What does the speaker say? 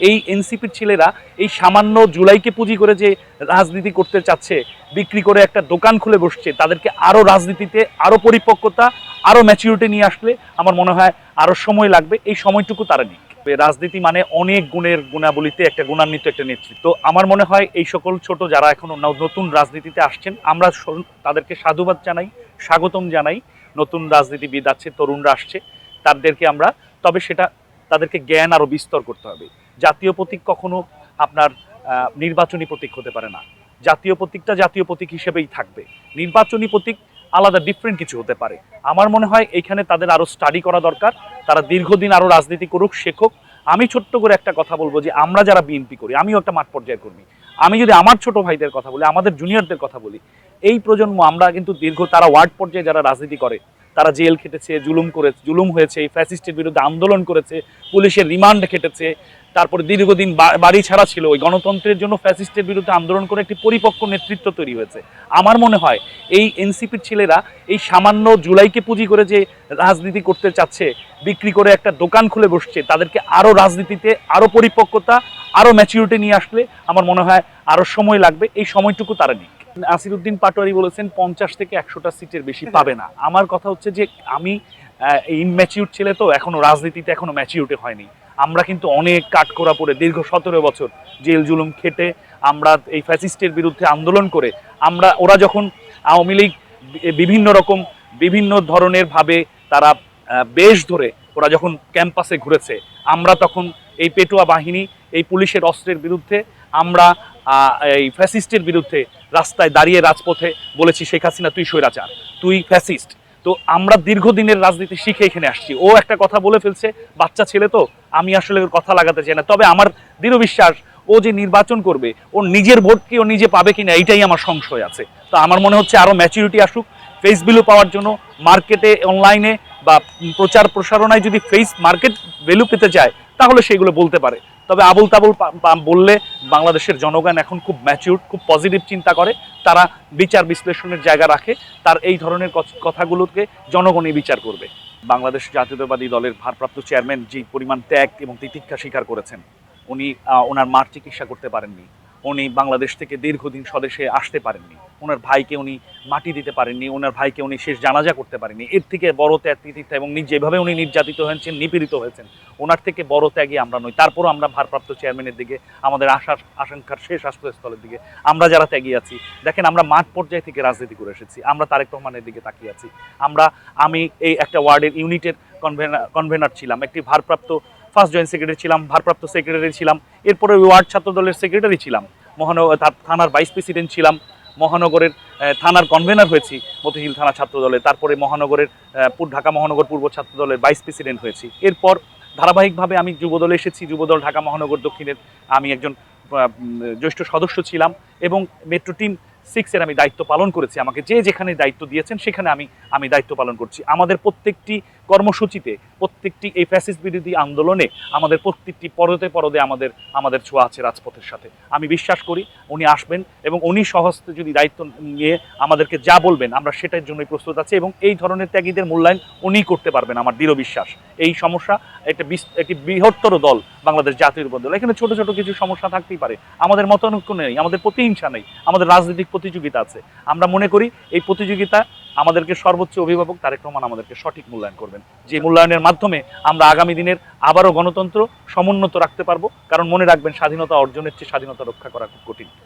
এই এনসিপির ছেলেরা এই সামান্য জুলাইকে পুঁজি করে যে রাজনীতি করতে চাচ্ছে, বিক্রি করে একটা দোকান খুলে বসছে, তাদেরকে আরও রাজনীতিতে আরও পরিপক্কতা, আরও ম্যাচিউরিটি নিয়ে আসলে আমার মনে হয় আরও সময় লাগবে। এই সময়টুকু তারা নিক। রাজনীতি মানে অনেক গুণের গুণাবলিতে একটা গুণান্বিত একটা নেতৃত্ব। আমার মনে হয় এই সকল ছোট যারা এখনও নতুন রাজনীতিতে আসছেন, আমরা তাদেরকে সাধুবাদ জানাই, স্বাগতম জানাই। নতুন রাজনীতিবিদ আছে, তরুণরা আসছে, তাদেরকে আমরা, তবে সেটা তাদেরকে জ্ঞান আরও বিস্তর করতে হবে। জাতীয় প্রতীক কখনো আপনার নির্বাচনী প্রতীক হতে পারে না। জাতীয় প্রতীকটা জাতীয় প্রতীক হিসেবেই থাকবে। নির্বাচনী প্রতীক আলাদা ডিফারেন্ট কিছু হতে পারে। আমার মনে হয় এইখানে তাদের আরও স্টাডি করা দরকার। তারা দীর্ঘদিন আরও রাজনীতি করুক, শেখুক। আমি ছোট্ট করে একটা কথা বলব যে, আমরা যারা বিএনপি করি, আমিও একটা মাঠ পর্যায়ের কর্মী। আমি যদি আমার ছোট ভাইদের কথা বলি, আমাদের জুনিয়রদের কথা বলি, এই প্রজন্ম আমরা কিন্তু দীর্ঘ, তারা ওয়ার্ড পর্যায়ে যারা রাজনীতি করে তারা জেল খেটেছে, জুলুম করে জুলুম হয়েছে, এই ফ্যাসিস্টের বিরুদ্ধে আন্দোলন করেছে, পুলিশের রিমান্ড খেটেছে, তারপরে দীর্ঘদিন বাড়ি ছাড়া ছিল। ওই গণতন্ত্রের জন্য ফ্যাসিস্টের বিরুদ্ধে আন্দোলন করে একটি পরিপক্ক নেতৃত্ব তৈরি হয়েছে। আমার মনে হয়, এই এনসিপির ছেলেরা এই সামান্য জুলাইকে পুঁজি করে যে রাজনীতি করতে চাচ্ছে, বিক্রি করে একটা দোকান খুলে বসছে, তাদেরকে আরও রাজনীতিতে আরও পরিপক্কতা আরও ম্যাচিউরিটি নিয়ে আসলে আমার মনে হয় আরও সময় লাগবে। এই সময়টুকু তারা নিক। আসিরুদ্দিন পাটোয়ারি বলেছেন, পঞ্চাশ থেকে একশোটা সিটের বেশি পাবে না। আমার কথা হচ্ছে যে, আমি ইনম্যাচিউর ছেলে তো এখনও রাজনীতিতে এখনও ম্যাচিউরিটি হয়নি। আমরা কিন্তু অনেক কাঠকোড়া পড়ে, দীর্ঘ সতেরো বছর জেল জুলুম খেটে আমরা এই ফ্যাসিস্টের বিরুদ্ধে আন্দোলন করে, আমরা, ওরা যখন আওয়ামী লীগ বিভিন্ন রকম, বিভিন্ন ধরনের ভাবে তারা বেশ ধরে ওরা যখন ক্যাম্পাসে ঘুরেছে, আমরা তখন এই পেটুয়া বাহিনী এই পুলিশের অস্ত্রের বিরুদ্ধে আমরা এই ফ্যাসিস্টের বিরুদ্ধে রাস্তায় দাঁড়িয়ে রাজপথে বলেছি, শেখ হাসিনা, তুই স্বৈরাচার, তুই ফ্যাসিস্ট। তো আমরা দীর্ঘদিনের রাজনীতি শিখে এখানে আসছি। ও একটা কথা বলে ফেলছে, বাচ্চা ছেলে তো, আমি আসলে ওর কথা লাগাতে চাই না। তবে আমার দৃঢ় বিশ্বাস, ও যে নির্বাচন করবে, ওর নিজের ভোট কি ও নিজে পাবে কিনা, এইটাই আমার সংশয় আছে। তো আমার মনে হচ্ছে আরও ম্যাচুরিটি আসুক। ফেস ভ্যালু পাওয়ার জন্য মার্কেটে অনলাইনে বা প্রচার প্রসারণায় যদি ফেস মার্কেট ভ্যালু পেতে চায় তাহলে সেগুলো বলতে পারে। তবে আবুল তাবুল বললে বাংলাদেশের জনগণ এখন খুব ম্যাচিউর খুব পজিটিভ চিন্তা করে। তারা বিচার বিশ্লেষণের জায়গা রাখে। তার এই ধরনের কথাগুলোকে জনগণই বিচার করবে। বাংলাদেশ জাতীয়তাবাদী দলের ভারপ্রাপ্ত চেয়ারম্যান যে পরিমাণ ত্যাগ এবং তিতিক্ষা স্বীকার করেছেন, উনি ওনার মার চিকিৎসা করতে পারেননি। উনি বাংলাদেশ থেকে দীর্ঘদিন স্বদেশে আসতে পারেননি। ওনার ভাইকে উনি মাটি দিতে পারেননি, ওনার ভাইকে উনি শেষ জানাজা করতে পারেননি। এর থেকে বড় ত্যাগ, তিতিক্ষা এবং যেভাবে উনি নির্যাতিত হয়েছেন, নিপীড়িত হয়েছেন, ওনার থেকে বড় ত্যাগী আমরা নই। তারপরও আমরা ভারপ্রাপ্ত চেয়ারম্যানের দিকে, আমাদের আশার আশঙ্কার শেষ আশ্রয়স্থলের দিকে আমরা যারা ত্যাগী আছি, দেখেন আমরা মাঠ পর্যায় থেকে রাজনীতি করে এসেছি, আমরা তারেক রহমানের দিকে তাকিয়ে আছি। আমরা, আমি এই একটা ওয়ার্ডের ইউনিটের কনভেনার কনভেনার ছিলাম, একটি ভারপ্রাপ্ত ফার্স্ট জয়েন্ট সেক্রেটারি ছিলাম, ভারপ্রাপ্ত সেক্রেটারি ছিলাম, এরপরে ওয়ার্ড ছাত্র দলের সেক্রেটারি ছিলাম। মহানগর থানার ভাইস প্রেসিডেন্ট ছিলাম, মহানগরের থানার কনভেনার হয়েছি, মতিঝিল থানা ছাত্র দলে তারপরে মহানগরের ঢাকা মহানগর পূর্ব ছাত্র দলের ভাইস প্রেসিডেন্ট হয়েছি। এরপর ধারাবাহিকভাবে আমি যুবদলে এসেছি, যুবদল ঢাকা মহানগর দক্ষিণের, আমি একজন জ্যেষ্ঠ সদস্য ছিলাম এবং মেট্রো টিম সিক্সের আমি দায়িত্ব পালন করেছি। আমাকে যে যেখানে দায়িত্ব দিয়েছেন, সেখানে আমি আমি দায়িত্ব পালন করছি। আমাদের প্রত্যেকটি কর্মসূচিতে, প্রত্যেকটি এই ফ্যাসিস্ট বিরোধী আন্দোলনে আমাদের প্রত্যেকটি পরদে পরদে আমাদের আমাদের ছোঁয়া আছে রাজপথের সাথে। আমি বিশ্বাস করি উনি আসবেন এবং উনি সহস্তে যদি দায়িত্ব নিয়ে আমাদেরকে যা বলবেন, আমরা সেটার জন্যই প্রস্তুত আছি এবং এই ধরনের ত্যাগীদের মূল্যায়ন উনিই করতে পারবেন, আমার দৃঢ় বিশ্বাস। এই সমস্যা একটা একটি বৃহত্তর দল বাংলাদেশ জাতীয় দল এখানে ছোট ছোট কিছু সমস্যা থাকতেই পারে। আমাদের মতানৈক্য নেই, আমাদের প্রতিহিংসা নেই, আমাদের রাজনৈতিক প্রতিযোগিতা আছে। আমরা মনে করি এই প্রতিযোগিতা আমাদেরকে সর্বোচ্চ অভিভাবক তারেক রহমান আমাদেরকে সঠিক মূল্যায়ন করবেন। যে মূল্যায়নের মাধ্যমে আমরা আগামী দিনের আবারও গণতন্ত্র সমুন্নত রাখতে পারব, কারণ মনে রাখবেন স্বাধীনতা অর্জনের চেয়ে স্বাধীনতা রক্ষা করা খুব কঠিন।